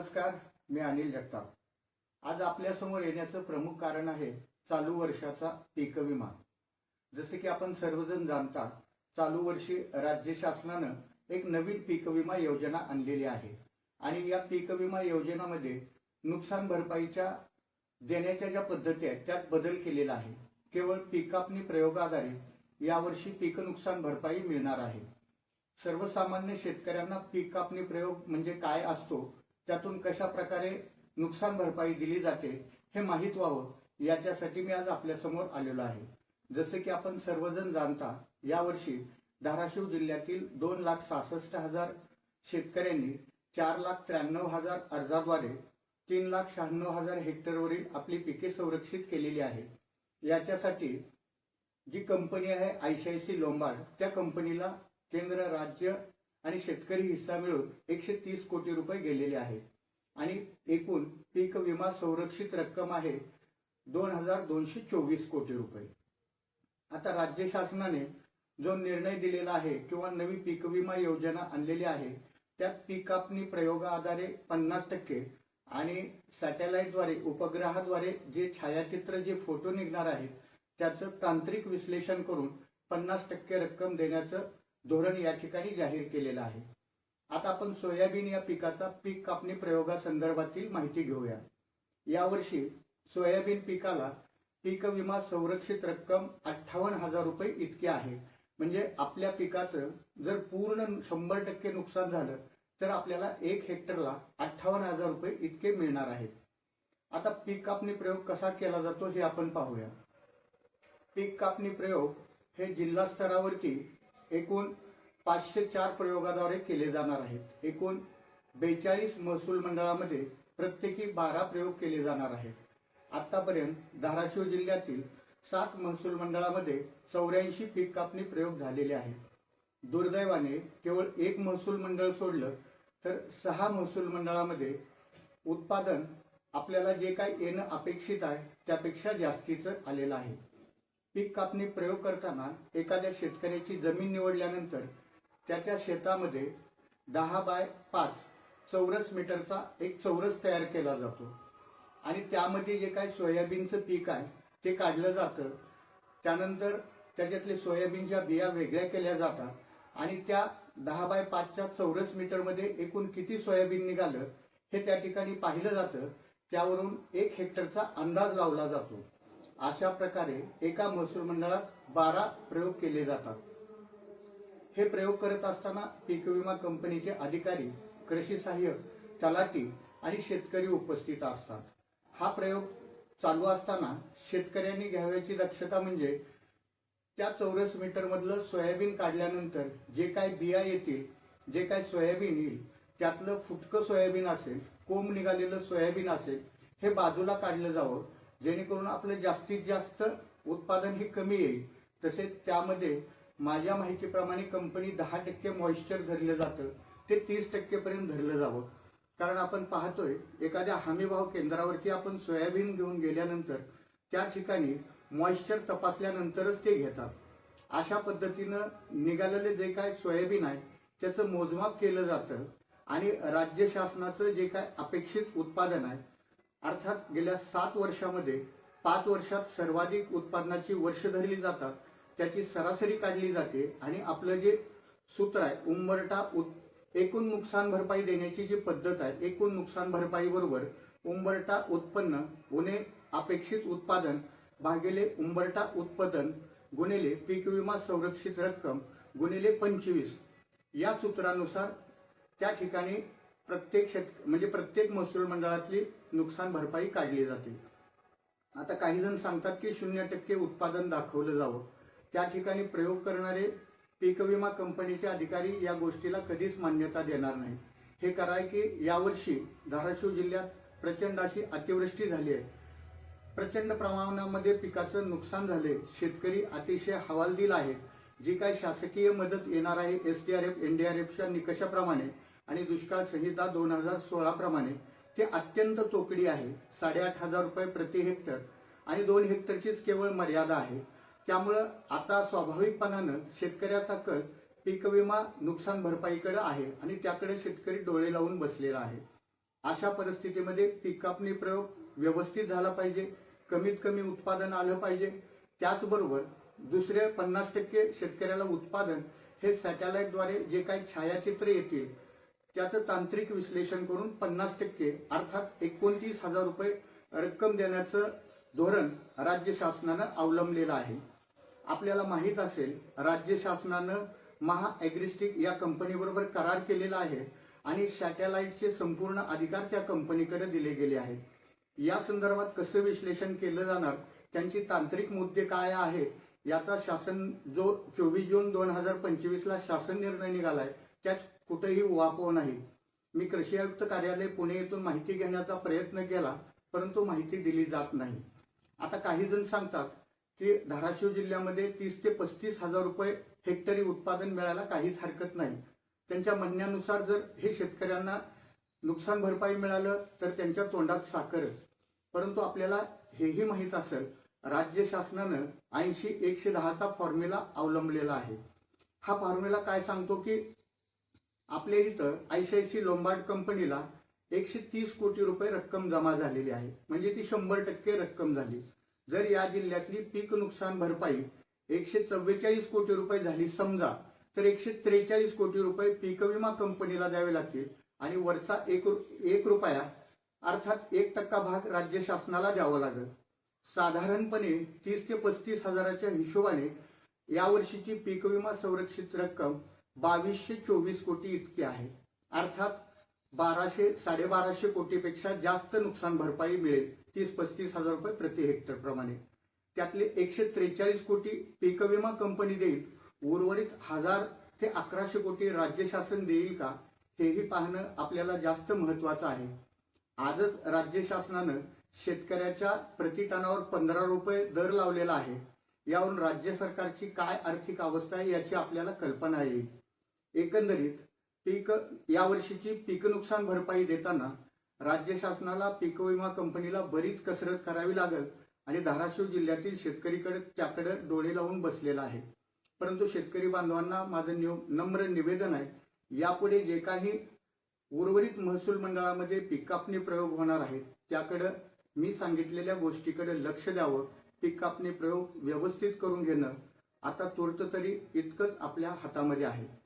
नमस्कार मी अनिल जगताप. आज आपल्यासमोर येण्याचं प्रमुख कारण आहे चालू वर्षाचा पीक विमा जसे की आपण सर्वजण जाणता चालू वर्षी राज्य शासनानं एक नवीन पीक विमा योजना आणलेली आहे. आणि या पीक विमा योजनामध्ये नुकसान भरपाईच्या देण्याच्या ज्या पद्धती आहेत त्यात बदल केलेला आहे. केवळ पिकापणी प्रयोगाधारे यावर्षी पीक नुकसान भरपाई मिळणार आहे. सर्वसामान्य शेतकऱ्यांना पीक कापणी प्रयोग म्हणजे काय असतो त्यातून कशा प्रकारे नुकसान भरपाई दिली जाते हे माहीत व्हावं याच्यासाठी मी आज आपल्यासमोर आलेलो आहे. जसे की आपण सर्वजण जाणता यावर्षी धाराशिव जिल्ह्यातील दोन लाख सहासष्ट हजार शेतकऱ्यांनी चार लाख त्र्याण्णव हजार अर्जाद्वारे तीन लाख शहाण्णव हजार हेक्टरवरील आपली पिके संरक्षित केलेली आहे. याच्यासाठी जी कंपनी आहे आयसीआयसी लोंबार्ड त्या कंपनीला केंद्र राज्य आणि शेतकरी हिस्सा मिळून एकशे तीस कोटी रुपये गेलेले आहेत. आणि एकूण पीक विमा संरक्षित रक्कम आहे दोन हजार दोनशे चोवीस कोटी रुपये. आता राज्य शासनाने जो निर्णय दिलेला आहे किंवा नवी पीक विमा योजना आणलेली आहे त्यात पीक कापणी प्रयोगाआधारे पन्नास टक्के आणि सॅटेलाइटद्वारे उपग्रहाद्वारे जे छायाचित्र जे फोटो निघणार आहेत त्याचं तांत्रिक विश्लेषण करून पन्नास टक्के रक्कम देण्याचं धोरण या ठिकाणी जाहीर केलेलं आहे. आता आपण सोयाबीन या पिकाचा पीक कापणी प्रयोगासंदर्भातील माहिती घेऊया. यावर्षी सोयाबीन पिकाला पीक विमा संरक्षित रक्कम अठ्ठावन्न हजार रुपये इतकी आहे. म्हणजे आपल्या पिकाचं जर पूर्ण शंभर टक्के नुकसान झालं तर आपल्याला एक हेक्टरला अठ्ठावन्न हजार रुपये इतके मिळणार आहेत. आता पीक कापणी प्रयोग कसा केला जातो हे आपण पाहूया. पीक कापणी प्रयोग हे जिल्हा स्तरावरती एकूण पाचशे चार प्रयोगाद्वारे केले जाणार आहेत. एकूण बेचाळीस महसूल मंडळामध्ये प्रत्येकी बारा प्रयोग केले जाणार आहेत. आतापर्यंत धाराशिव जिल्ह्यातील सात महसूल मंडळामध्ये चौऱ्याऐंशी पीक कापणी प्रयोग झालेले आहेत. दुर्दैवाने केवळ एक महसूल मंडळ सोडलं तर सहा महसूल मंडळामध्ये उत्पादन आपल्याला जे काही येणं अपेक्षित आहे त्यापेक्षा जास्तीचं आलेलं आहे. पीक कापणी प्रयोग करताना एखाद्या शेतकऱ्याची जमीन निवडल्यानंतर त्याच्या शेतामध्ये दहा बाय पाच चौरस मीटरचा एक चौरस तयार केला जातो. आणि त्यामध्ये जे काही सोयाबीनचं पीक आहे ते काढलं जातं. त्यानंतर त्याच्यातले सोयाबीनच्या बिया वेगळ्या केल्या जातात. आणि त्या दहा बाय पाचच्या चौरस मीटरमध्ये एकूण किती सोयाबीन निघालं हे त्या ठिकाणी पाहिलं जातं. त्यावरून एक हेक्टरचा अंदाज लावला जातो. अशा प्रकारे एका महसूल मंडळात बारा प्रयोग केले जातात. हे प्रयोग करत असताना पीक विमा कंपनीचे अधिकारी कृषी सहाय्यक तलाठी आणि शेतकरी उपस्थित असतात. हा प्रयोग चालू असताना शेतकऱ्यांनी घ्यावयाची दक्षता म्हणजे त्या चौरस मीटर मधलं सोयाबीन काढल्यानंतर जे काही बिया येतील जे काही सोयाबीन येईल त्यातलं फुटकं सोयाबीन असेल कोंब निघालेलं सोयाबीन असेल हे बाजूला काढलं जावं. जेणेकरून आपलं जास्तीत जास्त उत्पादन हे कमी येईल. तसेच त्यामध्ये माझ्या माहितीप्रमाणे कंपनी दहा टक्के मॉइश्चर धरलं जातं. ते तीस टक्केपर्यंत धरलं जावं. कारण आपण पाहतोय एखाद्या हमीभाव केंद्रावरती आपण सोयाबीन घेऊन गेल्यानंतर त्या ठिकाणी मॉइश्चर तपासल्यानंतरच ते घेतात. अशा पद्धतीनं निघालेले जे काय सोयाबीन आहे त्याचं मोजमाप केलं जातं आणि राज्य शासनाचं जे काय अपेक्षित उत्पादन आहे अर्थात गेल्या सात वर्षामध्ये पाच वर्षात सर्वाधिक उत्पादनाची वर्ष धरली जातात त्याची सरासरी काढली जाते आणि आपलं जे सूत्र आहे उंबरटा उत एकूण नुकसान भरपाई देण्याची जी पद्धत आहे एकूण नुकसान भरपाई बरोबर उंबरटा उत्पन्न गुन्हे अपेक्षित उत्पादन भागिले उंबरटा उत्पादन गुणिले पीक विमा संरक्षित रक्कम गुणिले पंचवीस. या सूत्रानुसार त्या ठिकाणी प्रत्येक शेत म्हणजे प्रत्येक महसूल मंडळातली नुकसान भरपाई काढली जाते. आता काही जण सांगतात की शून्य टक्के उत्पादन दाखवलं जावं. त्या ठिकाणी प्रयोग करणारे पीक विमा कंपनीचे अधिकारी या गोष्टीला कधीच मान्यता देणार नाही हे कराय की यावर्षी धाराशिव जिल्ह्यात प्रचंड अशी अतिवृष्टी झाली आहे. प्रचंड प्रमाणामध्ये पिकाचं नुकसान झाले शेतकरी अतिशय हवालदिल आहे. जी काही शासकीय मदत येणार आहे एसडीआरएफ एनडीआरएफच्या निकषाप्रमाणे आणि दुष्काळ संहिता दोन हजार सोळा प्रमाणे ते अत्यंत तोकडी आहे. साडेआठ हजार रुपये प्रति हेक्टर आणि दोन हेक्टरचीच केवळ मर्यादा आहे. त्यामुळं आता स्वाभाविकपणानं शेतकऱ्याचा कल पीक विमा नुकसान भरपाईकडे आहे आणि त्याकडे शेतकरी डोळे लावून बसलेला आहे. अशा परिस्थितीमध्ये पीक कापणी प्रयोग व्यवस्थित झाला पाहिजे कमीत कमी उत्पादन आलं पाहिजे. त्याचबरोबर दुसरे पन्नास टक्के शेतकऱ्याला उत्पादन हे सॅटेलाइटद्वारे जे काही छायाचित्र येतील त्याचं तांत्रिक विश्लेषण करून पन्नास टक्के अर्थात एकोणतीस हजार रुपये रक्कम देण्याचं धोरण राज्य शासनानं अवलंबलेलं आहे. आपल्याला माहीत असेल राज्य शासनानं महा ॲग्रिस्टिक या कंपनीबरोबर करार केलेला आहे आणि सॅटेलाइटचे संपूर्ण अधिकार त्या कंपनीकडे दिले गेले आहेत. या संदर्भात कसं विश्लेषण केलं जाणार त्यांची तांत्रिक मुद्दे काय आहेत याचा शासन जो चोवीस जून दोन हजार पंचवीसला शासन निर्णय निघालाय त्यात कुठेही वापव नाही. मी कृषी आयुक्त कार्यालय पुणे येथून माहिती घेण्याचा प्रयत्न केला परंतु माहिती दिली जात नाही. आता काही जण सांगतात की धाराशिव जिल्ह्यामध्ये तीस ते पस्तीस हजार रुपये हेक्टरी उत्पादन मिळायला काहीच हरकत नाही. त्यांच्या म्हणण्यानुसार जर हे शेतकऱ्यांना नुकसान भरपाई मिळालं तर त्यांच्या तोंडात साखरच परंतु आपल्याला हेही माहीत असेल राज्य शासनानं ऐंशी एकशे दहाचा फॉर्म्युला अवलंबलेला आहे. हा फॉर्म्युला काय सांगतो की आपल्या इथं आयसीआयसी लोंबार्ड कंपनीला एकशे तीस कोटी रुपये रक्कम जमा झालेली आहे. म्हणजे ती शंभर टक्के रक्कम झाली. जर या जिल्ह्यातली पीक नुकसान भरपाई एकशे चव्वेचाळीस कोटी रुपये झाली समजा तर एकशे त्रेचाळीस कोटी रुपये पीक विमा कंपनीला द्यावे लागतील आणि वरचा एक रु- एक रुपया अर्थात एक टक्का भाग राज्य शासनाला द्यावा लागेल. साधारणपणे तीस ते पस्तीस हजाराच्या हिशोबाने यावर्षीची पीक विमा संरक्षित रक्कम बावीसशे चोवीस कोटी इतकी आहे. अर्थात बाराशे साडेबाराशे कोटीपेक्षा जास्त नुकसान भरपाई मिळेल तीस पस्तीस हजार रुपये प्रति हेक्टर प्रमाणे. त्यातले एकशे त्रेचाळीस कोटी पीक विमा कंपनी देईल. उर्वरित हजार ते अकराशे कोटी राज्य शासन देईल का हेही पाहणं आपल्याला जास्त महत्वाचं आहे. आजच राज्य शासनानं शेतकऱ्याच्या प्रतिटनावर पंधरा रुपये दर लावलेला आहे. यावरून राज्य सरकारची काय आर्थिक अवस्था आहे याची आपल्याला कल्पना येईल. एकंदरीत पीक यावर्षीची पीक नुकसान भरपाई देताना राज्य शासनाला पीक विमा कंपनीला बरीच कसरत करावी लागेल आणि धाराशिव जिल्ह्यातील शेतकरीकडे त्याकडे डोळे लावून बसलेला आहे. परंतु शेतकरी बांधवांना माझं निव- नम्र निवेदन आहे यापुढे जे काही उर्वरित महसूल मंडळामध्ये पीक कापणी प्रयोग होणार आहेत त्याकडे मी सांगितलेल्या गोष्टीकडे लक्ष द्यावं पीक कापणी प्रयोग व्यवस्थित करून घेणं आता तूर्त तरी इतकंच आपल्या हातामध्ये आहे.